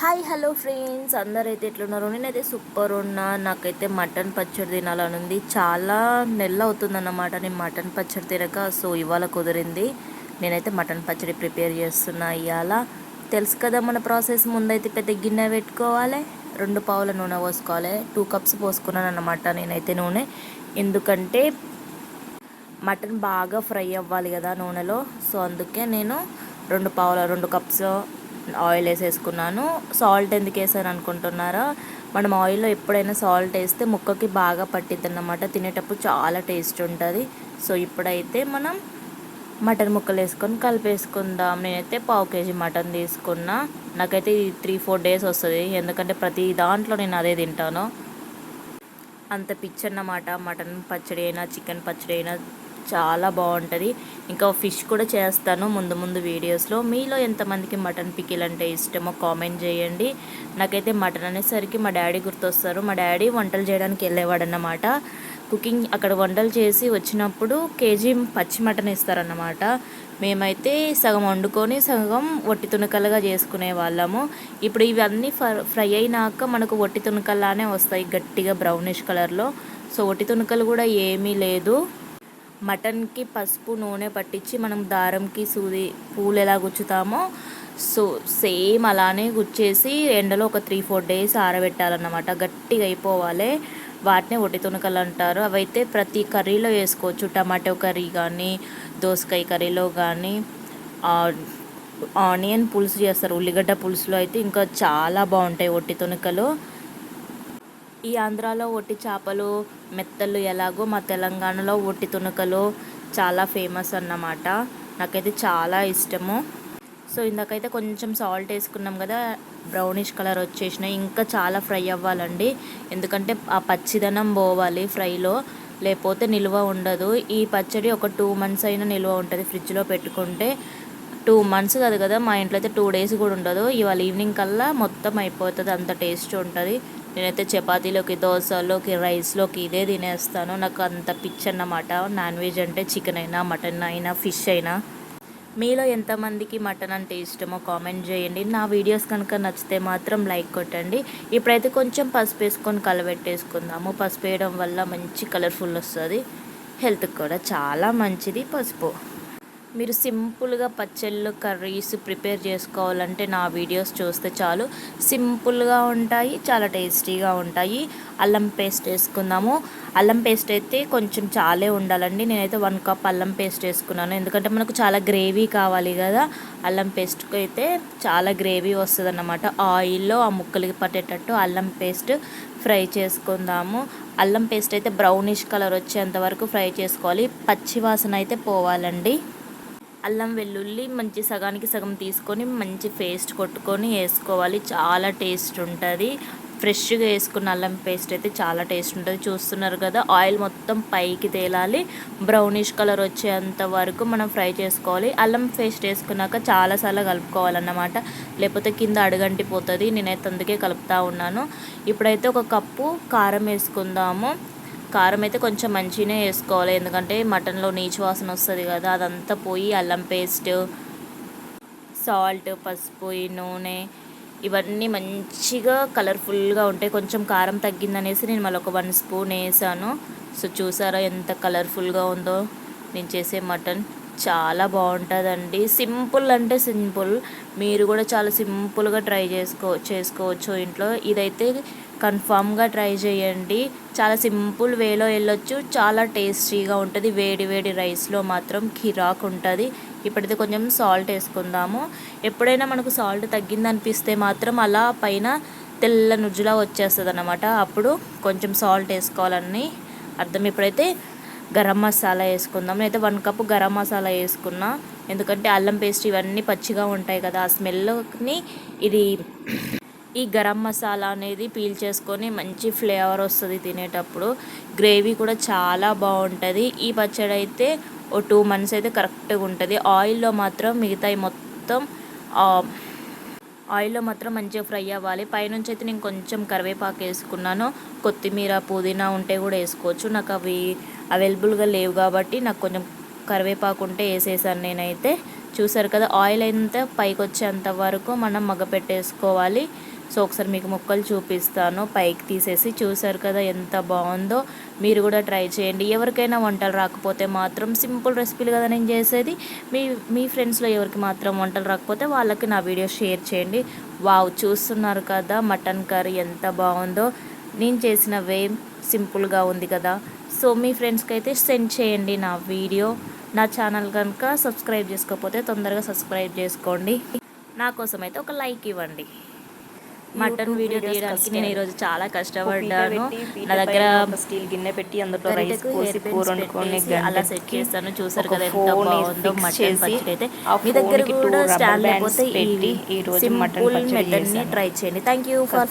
Hi hello friends అందరైతే ఎట్లున్నారు? నేనైతే సూపర్ ఉన్నా. నాకైతే మటన్ పచ్చడి తినాలని ఉంది. చాలా నెల అవుతుందన్నమాట నేను మటన్ పచ్చడి తినక. సో ఇవాళ కుదిరింది. నేనైతే మటన్ పచ్చడి ప్రిపేర్ చేస్తున్నా ఇవాళ తెలుసు కదా మన ప్రాసెస్. ముందైతే పెద్ద గిన్నె పెట్టుకోవాలి. రెండు పావుల నూనె పోసుకోవాలి. టూ కప్స్ పోసుకున్నాను అన్నమాట నేనైతే నూనె. ఎందుకంటే మటన్ బాగా ఫ్రై అవ్వాలి కదా నూనెలో. సో అందుకే నేను రెండు పావుల రెండు కప్స్ ఆయిల్ వేసేసుకున్నాను. సాల్ట్ ఎందుకు వేసాను అనుకుంటున్నారా? మనం ఆయిల్లో ఎప్పుడైనా సాల్ట్ వేస్తే ముక్కకి బాగా పట్టిద్ది అన్నమాట తినేటప్పుడు చాలా టేస్ట్ ఉంటుంది. సో ఇప్పుడైతే మనం మటన్ ముక్కలు వేసుకొని కలిపేసుకుందాం. నేనైతే పావు కేజీ మటన్ తీసుకున్నా. నాకైతే త్రీ ఫోర్ డేస్ వస్తుంది. ఎందుకంటే ప్రతి దాంట్లో నేను అదే తింటాను. అంత పిచ్చి అన్నమాట మటన్ పచ్చడి అయినా చికెన్ పచ్చడి అయినా చాలా బాగుంటుంది. ఇంకా ఫిష్ కూడా చేస్తాను ముందు ముందు వీడియోస్లో. మీలో ఎంతమందికి మటన్ పికిల్ అంటే ఇష్టమో కామెంట్ చేయండి. నాకైతే మటన్ అనేసరికి మా డాడీ గుర్తొస్తారు. మా డాడీ వంటలు చేయడానికి వెళ్ళేవాడు అన్నమాట కుకింగ్ అక్కడ వంటలు చేసి వచ్చినప్పుడు కేజీ పచ్చి మటన్ ఇస్తారన్నమాట. మేమైతే సగం వండుకొని సగం ఒట్టి తునకలుగా చేసుకునే వాళ్ళము. ఇప్పుడు ఇవన్నీ ఫ్రై అయినాక మనకు ఒట్టి తునకల్లానే వస్తాయి గట్టిగా బ్రౌనిష్ కలర్లో. సో ఒట్టి తునకలు కూడా ఏమీ లేదు. మటన్కి పసుపు నూనె పట్టించి మనం దారంకి సూది పూలు ఎలా గుచ్చుతామో సో సేమ్ అలానే గుచ్చేసి ఎండలో ఒక త్రీ ఫోర్ డేస్ ఆరబెట్టాలన్నమాట. గట్టిగా అయిపోవాలి. వాటిని ఒట్టి తునకలు అంటారు. అవైతే ప్రతి కర్రీలో వేసుకోవచ్చు. టమాటో కర్రీ కానీ దోసకాయ కర్రీలో కానీ ఆనియన్ పులుసు చేస్తారు. ఉల్లిగడ్డ పులుసులో అయితే ఇంకా చాలా బాగుంటాయి ఒట్టి తునకలు. ఈ ఆంధ్రాలో ఒట్టి చేపలు మెత్తలు ఎలాగో మా తెలంగాణలో ఒట్టి తునకలు చాలా ఫేమస్ అన్నమాట. నాకైతే చాలా ఇష్టము. సో ఇందాకైతే కొంచెం సాల్ట్ వేసుకున్నాం కదా బ్రౌనిష్ కలర్ వచ్చేసినాయి ఇంకా చాలా ఫ్రై అవ్వాలండి. ఎందుకంటే ఆ పచ్చిదనం పోవాలి ఫ్రైలో లేకపోతే నిల్వ ఉండదు. ఈ పచ్చడి ఒక టూ మంత్స్ అయినా నిల్వ ఉంటుంది ఫ్రిడ్జ్లో పెట్టుకుంటే. టూ మంత్స్ కాదు కదా మా ఇంట్లో అయితే టూ డేస్ కూడా ఉండదు. ఇవాళ ఈవినింగ్ కల్లా మొత్తం అయిపోతుంది అంత టేస్ట్ ఉంటుంది. నేనైతే చపాతీలోకి దోశలోకి రైస్లోకి ఇదే తినేస్తాను. నాకు అంత పిచ్ అన్నమాట. నాన్ వెజ్ అంటే చికెన్ అయినా మటన్ అయినా ఫిష్ అయినా. మీలో ఎంతమందికి మటన్ అంటే ఇష్టమో కామెంట్ చేయండి. నా వీడియోస్ కనుక నచ్చితే మాత్రం లైక్ కొట్టండి. ఇప్పుడైతే కొంచెం పసుపు వేసుకొని కలబెట్టేసుకుందాము పసుపు వేయడం వల్ల మంచి కలర్ఫుల్ వస్తుంది. హెల్త్కి కూడా చాలా మంచిది పసుపు. మీరు సింపుల్గా పచ్చళ్ళు కర్రీస్ ప్రిపేర్ చేసుకోవాలంటే నా వీడియోస్ చూస్తే చాలు. సింపుల్గా ఉంటాయి చాలా టేస్టీగా ఉంటాయి. అల్లం పేస్ట్ వేసుకుందాము. అల్లం పేస్ట్ అయితే కొంచెం చాలే ఉండాలండి. నేనైతే వన్ కప్ అల్లం పేస్ట్ వేసుకున్నాను. ఎందుకంటే మనకు చాలా గ్రేవీ కావాలి కదా. అల్లం పేస్ట్కి అయితే చాలా గ్రేవీ వస్తుంది అన్నమాట ఆయిల్లో ఆ ముక్కలకి పట్టేటట్టు అల్లం పేస్ట్ ఫ్రై చేసుకుందాము. అల్లం పేస్ట్ అయితే బ్రౌనిష్ కలర్ వచ్చేంత వరకు ఫ్రై చేసుకోవాలి. పచ్చి వాసన అయితే పోవాలండి. అల్లం వెల్లుల్లి మంచి సగానికి సగం తీసుకొని మంచి పేస్ట్ కొట్టుకొని వేసుకోవాలి. చాలా టేస్ట్ ఉంటుంది. ఫ్రెష్గా వేసుకున్న అల్లం పేస్ట్ అయితే చాలా టేస్ట్ ఉంటుంది. చూస్తున్నారు కదా ఆయిల్ మొత్తం పైకి తేలాలి. బ్రౌనిష్ కలర్ వచ్చేంత వరకు మనం ఫ్రై చేసుకోవాలి. అల్లం పేస్ట్ వేసుకున్నాక చాలాసార్లు కలుపుకోవాలన్నమాట. లేకపోతే కింద అడుగంటిపోతుంది. నేనైతే అందుకే కలుపుతూ ఉన్నాను. ఇప్పుడైతే ఒక కప్పు కారం వేసుకుందాము. కారం అయితే కొంచెం మంచిగానే వేసుకోవాలి. ఎందుకంటే మటన్లో నీచు వాసన వస్తుంది కదా అదంతా పోయి అల్లం పేస్ట్ సాల్ట్ పసుపు నూనె ఇవన్నీ మంచిగా కలర్ఫుల్గా ఉంటాయి కొంచెం కారం తగ్గిందనేసి నేను మళ్ళీ ఒక వన్ స్పూన్ వేసాను. సో చూసారా ఎంత కలర్ఫుల్గా ఉందో నేను చేసే మటన్. చాలా బాగుంటుందండి. సింపుల్ అంటే సింపుల్. మీరు కూడా చాలా సింపుల్గా ట్రై చేసుకో చేసుకోవచ్చు ఇంట్లో. ఇదైతే కన్ఫామ్గా ట్రై చేయండి. చాలా సింపుల్ వేలో వెళ్ళొచ్చు. చాలా టేస్టీగా ఉంటుంది. వేడి వేడి రైస్లో మాత్రం కిరాక్ ఉంటుంది. ఇప్పుడైతే కొంచెం సాల్ట్ వేసుకుందాము. ఎప్పుడైనా మనకు సాల్ట్ తగ్గిందనిపిస్తే మాత్రం అలా పైన తెల్ల నుజ్జులా వచ్చేస్తుంది అన్నమాట అప్పుడు కొంచెం సాల్ట్ వేసుకోవాలని అర్థం. ఇప్పుడైతే గరం మసాలా వేసుకుందాం. అయితే వన్ కప్ గరం మసాలా వేసుకున్నా. ఎందుకంటే అల్లం పేస్ట్ ఇవన్నీ పచ్చిగా ఉంటాయి కదా ఆ స్మెల్ని ఇది ఈ గరం మసాలా అనేది పీల్ చేసుకొని మంచి ఫ్లేవర్ వస్తుంది తినేటప్పుడు. గ్రేవీ కూడా చాలా బాగుంటుంది. ఈ పచ్చడి అయితే ఓ టూ మంత్స్ అయితే కరెక్ట్గా ఉంటుంది. ఆయిల్లో మాత్రం మిగతాయి మొత్తం ఆయిల్లో మాత్రం మంచిగా ఫ్రై అవ్వాలి. పైనుంచి అయితే నేను కొంచెం కరివేపాకు వేసుకున్నాను. కొత్తిమీర పుదీనా ఉంటే కూడా వేసుకోవచ్చు. నాకు అవి అవైలబుల్గా లేవు కాబట్టి నాకు కొంచెం కరివేపాకు ఉంటే వేసేసాను నేనైతే. చూసారు కదా ఆయిల్ అయితే పైకి వచ్చేంత వరకు మనం మగ పెట్టేసుకోవాలి. సో ఒకసారి మీకు ముక్కలు చూపిస్తాను. పైకి తీసేసి చూసారు కదా ఎంత బాగుందో. మీరు కూడా ట్రై చేయండి. ఎవరికైనా వంటలు రాకపోతే మాత్రం సింపుల్ రెసిపీలు కదా నేను చేసేది. మీ మీ ఫ్రెండ్స్లో ఎవరికి మాత్రం వంటలు రాకపోతే వాళ్ళకి నా వీడియో షేర్ చేయండి. వావ్ చూస్తున్నారు కదా మటన్ కర్రీ ఎంత బాగుందో. నేను చేసిన వే సింపుల్గా ఉంది కదా. సో మీ ఫ్రెండ్స్కి అయితే సెండ్ చేయండి నా వీడియో. నా ఛానల్ కనుక సబ్స్క్రైబ్ చేసుకోకపోతే తొందరగా సబ్స్క్రైబ్ చేసుకోండి. నా కోసం అయితే ఒక లైక్ ఇవ్వండి. మటన్ వీడియో తీయడానికి. నేను ఈరోజు చాలా కష్టపడ్డాను. నా దగ్గర స్టీల్ గిన్నె పెట్టి అందులో రైస్ పోసి pins కూర వండుకొని అలా సెట్ చేస్తాను. చూసారు కదా ఎంత బాగుందో మటన్ పచ్చడి అయితే. మీ దగ్గర కూడా స్టాండ్ లేకపోతే ఈ రోజు మటన్ మెథడ్ని. ట్రై చేయండి. Thank you for